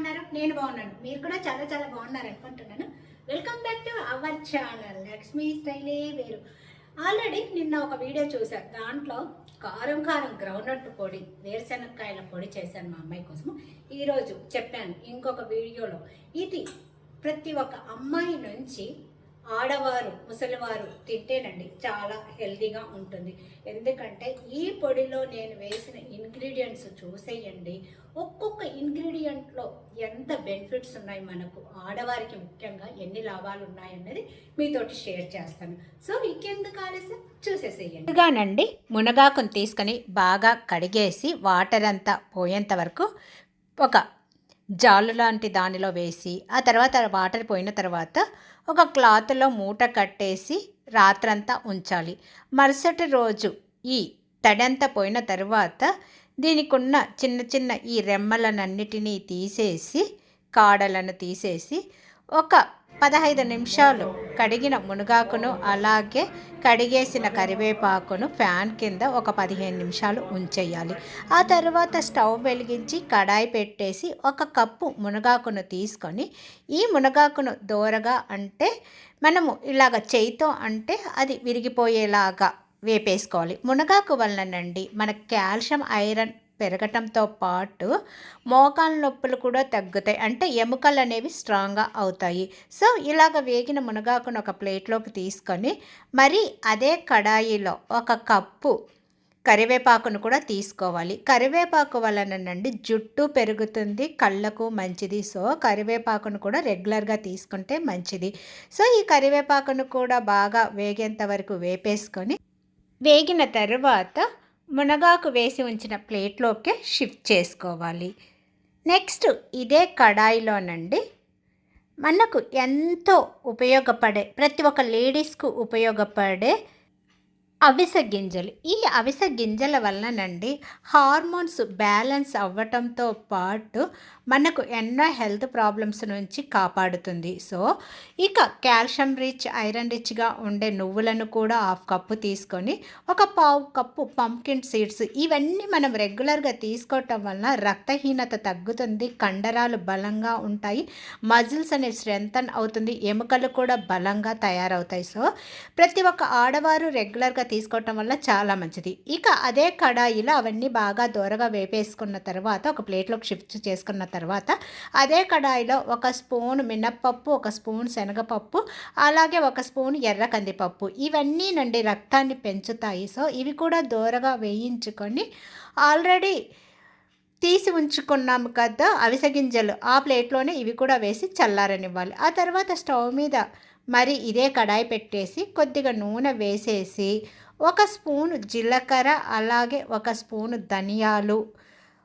ఉన్నారు నేను బాగున్నాను. మీరు కూడా చాలా చాలా బాగున్నారు అనుకుంటున్నాను. Welcome back to our channel Lakshmi స్టైలే వేరు. ఆల్రెడీ నిన్న ఒక వీడియో చూశాను. దాంట్లో కారం కారం గ్రౌండ్నట్ పొడి వేరుశనక్కాయల పొడి చేశాను మా అమ్మాయి కోసం ఈరోజు చెప్పాను ఇంకొక వీడియోలో ఇది ప్రతి ఒక్క అమ్మాయి నుంచి ఆడవారు ముసలివారు తింటేనండి చాలా హెల్దీగా ఉంటుంది. ఎందుకంటే ఈ పొడిలో నేను వేసిన ఇంగ్రీడియంట్స్ చూసేయండి. ఒక్కొక్క ఇంగ్రీడియంట్లో ఎంత బెనిఫిట్స్ ఉన్నాయి మనకు ఆడవారికి ముఖ్యంగా ఎన్ని లాభాలు ఉన్నాయన్నది మీతోటి షేర్ చేస్తాను. సో ఇంకెందుకు ఆలస్యం? చూసేసేయండి. ముందుగానండి మునగాకును తీసుకొని బాగా కడిగేసి వాటర్ అంతా పోయేంత వరకు ఒక జాలు లాంటి దానిలో వేసి ఆ తర్వాత వాటర్ పోయిన తర్వాత ఒక క్లాత్లో మూట కట్టేసి రాత్రంతా ఉంచాలి. మరుసటి రోజు ఈ తడంతా పోయిన తర్వాత దీనికున్న చిన్న చిన్న ఈ రెమ్మలనన్నిటినీ తీసేసి కాడలను తీసేసి ఒక పదహైదు నిమిషాలు కడిగిన మునగాకును అలాగే కడిగేసిన కరివేపాకును ఫ్యాన్ కింద ఒక పదిహేను నిమిషాలు ఉంచేయాలి. ఆ తర్వాత స్టవ్ వెలిగించి కడాయి పెట్టేసి ఒక కప్పు మునగాకును తీసుకొని ఈ మునగాకును దోరగా అంటే మనము ఇలాగ చేయితో అంటే అది విరిగిపోయేలాగా వేపేసుకోవాలి. మునగాకు వలనండి మన కాల్షియం ఐరన్ పెరగటంతో పాటు మోకాల నొప్పులు కూడా తగ్గుతాయి. అంటే ఎముకలు అనేవి స్ట్రాంగ్గా అవుతాయి. సో ఇలాగ వేగిన మునగాకును ఒక ప్లేట్లోకి తీసుకొని మరి అదే కడాయిలో ఒక కప్పు కరివేపాకును కూడా తీసుకోవాలి. కరివేపాకు వలనండి జుట్టు పెరుగుతుంది కళ్ళకు మంచిది. సో కరివేపాకును కూడా రెగ్యులర్గా తీసుకుంటే మంచిది. సో ఈ కరివేపాకును కూడా బాగా వేగేంత వరకు వేపేసుకొని వేగిన తర్వాత మునగాకు వేసి ఉంచిన ప్లేట్లోకి షిఫ్ట్ చేసుకోవాలి. నెక్స్ట్ ఇదే కడాయిలోనండి. మనకు ఎంతో ఉపయోగపడే ప్రతి ఒక్క లేడీస్కు ఉపయోగపడే అవిసె గింజలు. ఈ అవిసె గింజల వలనండి హార్మోన్స్ బ్యాలెన్స్ అవ్వటంతో పాటు మనకు ఎన్నో హెల్త్ ప్రాబ్లమ్స్ నుంచి కాపాడుతుంది. సో ఇక కాల్షియం రిచ్ ఐరన్ రిచ్గా ఉండే నువ్వులను కూడా హాఫ్ కప్పు తీసుకొని ఒక పావు కప్పు పంకిన్ సీడ్స్ ఇవన్నీ మనం రెగ్యులర్గా తీసుకోవటం వలన రక్తహీనత తగ్గుతుంది కండరాలు బలంగా ఉంటాయి మజిల్స్ అనేవి స్ట్రెంగ్తన్ అవుతుంది ఎముకలు కూడా బలంగా తయారవుతాయి. సో ప్రతి ఒక్క ఆడవారు రెగ్యులర్గా తీసుకోవటం వల్ల చాలా మంచిది. ఇక అదే కడాయిలో అవన్నీ బాగా దూరగా వేపేసుకున్న తర్వాత ఒక ప్లేట్లోకి షిఫ్ట్ చేసుకున్న తర్వాత అదే కడాయిలో ఒక స్పూన్ మినప్పప్పు ఒక స్పూన్ శనగపప్పు అలాగే ఒక స్పూన్ ఎర్ర కందిపప్పు. ఇవన్నీ నుండి రక్తాన్ని పెంచుతాయి. సో ఇవి కూడా దూరగా వేయించుకొని ఆల్రెడీ తీసి ఉంచుకున్నాము కదా అవిసె గింజలు ఆ ప్లేట్లోనే ఇవి కూడా వేసి చల్లారనివ్వాలి. ఆ తర్వాత స్టవ్ మీద మరి ఇదే కడాయి పెట్టేసి కొద్దిగా నూనె వేసేసి ఒక స్పూను జీలకర్ర అలాగే ఒక స్పూను ధనియాలు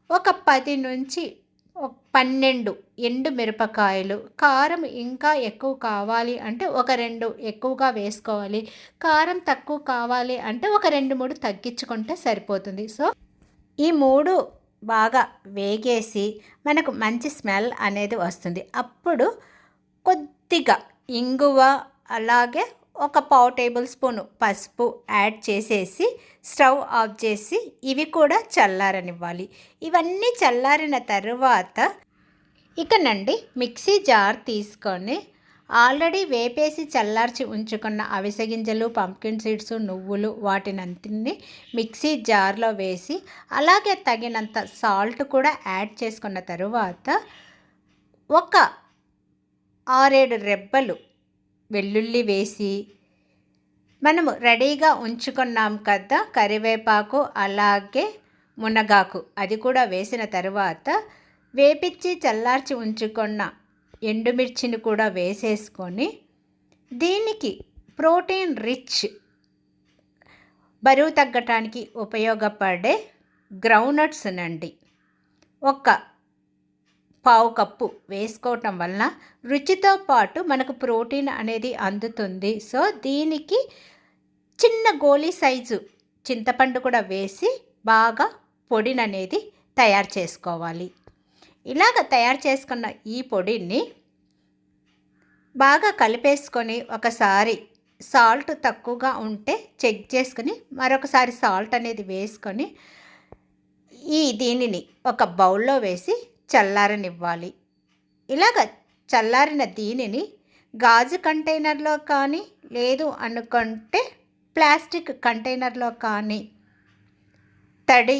ఒక పది నుంచి ఒక పన్నెండు ఎండు మిరపకాయలు. కారం ఇంకా ఎక్కువ కావాలి అంటే ఒక రెండు ఎక్కువగా వేసుకోవాలి. కారం తక్కువ కావాలి అంటే ఒక రెండు మూడు తగ్గించుకుంటే సరిపోతుంది. సో ఈ మూడు బాగా వేగేసి మనకు మంచి స్మెల్ అనేది వస్తుంది. అప్పుడు కొద్దిగా ఇంగువ అలాగే ఒక పావు టేబుల్ స్పూన్ పసుపు యాడ్ చేసేసి స్టవ్ ఆఫ్ చేసి ఇవి కూడా చల్లారనివ్వాలి. ఇవన్నీ చల్లారిన తర్వాత ఇకనండి మిక్సీ జార్ తీసుకొని ఆల్రెడీ వేపేసి చల్లార్చి ఉంచుకున్న అవిసె గింజలు పంప్కిన్ సీడ్స్ నువ్వులు వాటినంతని మిక్సీ జార్లో వేసి అలాగే తగినంత సాల్ట్ కూడా యాడ్ చేసుకున్న తరువాత ఒక ఆరేడు రెబ్బలు వెల్లుల్లి వేసి మనము రెడీగా ఉంచుకున్నాం కదా కరివేపాకు అలాగే మునగాకు. అది కూడా వేసిన తర్వాత వేపిచ్చి చల్లార్చి ఉంచుకున్న ఎండుమిర్చిని కూడా వేసేసుకొని దీనికి ప్రోటీన్ రిచ్ బరువు తగ్గటానికి ఉపయోగపడే గ్రౌండ్నట్స్ నండి. ఒక పావు కప్పు వేసుకోవటం వలన రుచితో పాటు మనకు ప్రోటీన్ అనేది అందుతుంది. సో దీనికి చిన్న గోళీ సైజు చింతపండు కూడా వేసి బాగా పొడిని అనేది తయారు చేసుకోవాలి. ఇలాగ తయారు చేసుకున్న ఈ పొడిని బాగా కలిపేసుకొని ఒకసారి సాల్ట్ తక్కువగా ఉంటే చెక్ చేసుకుని మరొకసారి సాల్ట్ అనేది వేసుకొని ఈ దీనిని ఒక బౌల్లో వేసి చల్లారనివ్వాలి. ఇలాగ చల్లారిన దీనిని గాజు కంటైనర్లో కానీ లేదు అనుకుంటే ప్లాస్టిక్ కంటైనర్లో కానీ తడి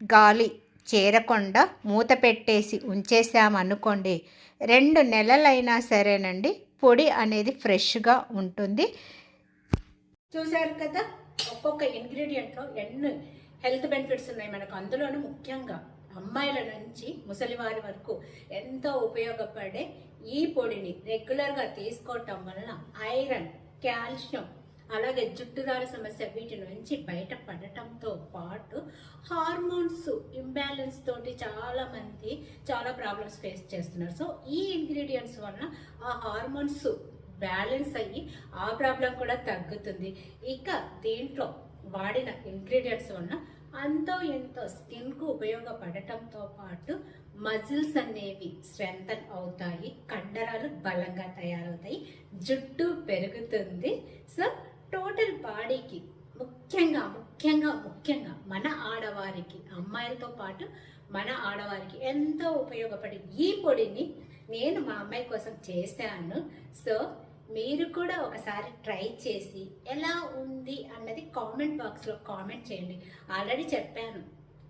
గాలి చేరకుండా మూత పెట్టేసి ఉంచేసామనుకోండి రెండు నెలలైనా సరేనండి పొడి అనేది ఫ్రెష్గా ఉంటుంది. చూశారు కదా ఒక్కొక్క ఇంగ్రీడియంట్లో ఎన్ని హెల్త్ బెనిఫిట్స్ ఉన్నాయి మనకు అందులోనూ ముఖ్యంగా అమ్మాయిల నుంచి ముసలివారి వరకు ఎంతో ఉపయోగపడే ఈ పొడిని రెగ్యులర్గా తీసుకోవటం వలన ఐరన్ కాల్షియం అలాగే జుట్టుదార సమస్య వీటి నుంచి బయటపడటంతో పాటు హార్మోన్స్ ఇంబ్యాలెన్స్ తోటి చాలా మంది చాలా ప్రాబ్లమ్స్ ఫేస్ చేస్తున్నారు. సో ఈ ఇంగ్రీడియంట్స్ వలన ఆ హార్మోన్స్ బ్యాలెన్స్ అయ్యి ఆ ప్రాబ్లం కూడా తగ్గుతుంది. ఇక దీంట్లో వాడిన ఇంగ్రీడియంట్స్ వలన అంతో ఎంతో స్కిన్కు ఉపయోగపడటంతో పాటు మజిల్స్ అనేవి స్ట్రెంథన్ అవుతాయి కండరాలు బలంగా తయారవుతాయి జుట్టు పెరుగుతుంది. సో టోటల్ బాడీకి ముఖ్యంగా ముఖ్యంగా ముఖ్యంగా మన ఆడవారికి అమ్మాయిలతో పాటు మన ఆడవారికి ఎంతో ఉపయోగపడే ఈ పొడిని నేను మా అమ్మాయి కోసం చేశాను. సో మీరు కూడా ఒకసారి ట్రై చేసి ఎలా ఉంది అన్నది కామెంట్ బాక్స్లో కామెంట్ చేయండి. ఆల్రెడీ చెప్పాను.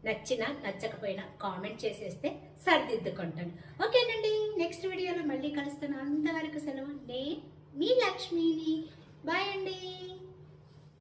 నచ్చినా నచ్చకపోయినా కామెంట్ చేసేస్తే సర్దిద్దుకుంటాను. ఓకేనండి. నెక్స్ట్ వీడియోలో మళ్ళీ కలుస్తాను. అంతవరకు సెలవు. నేను మీ లక్ష్మిని. బాయ్ అండి.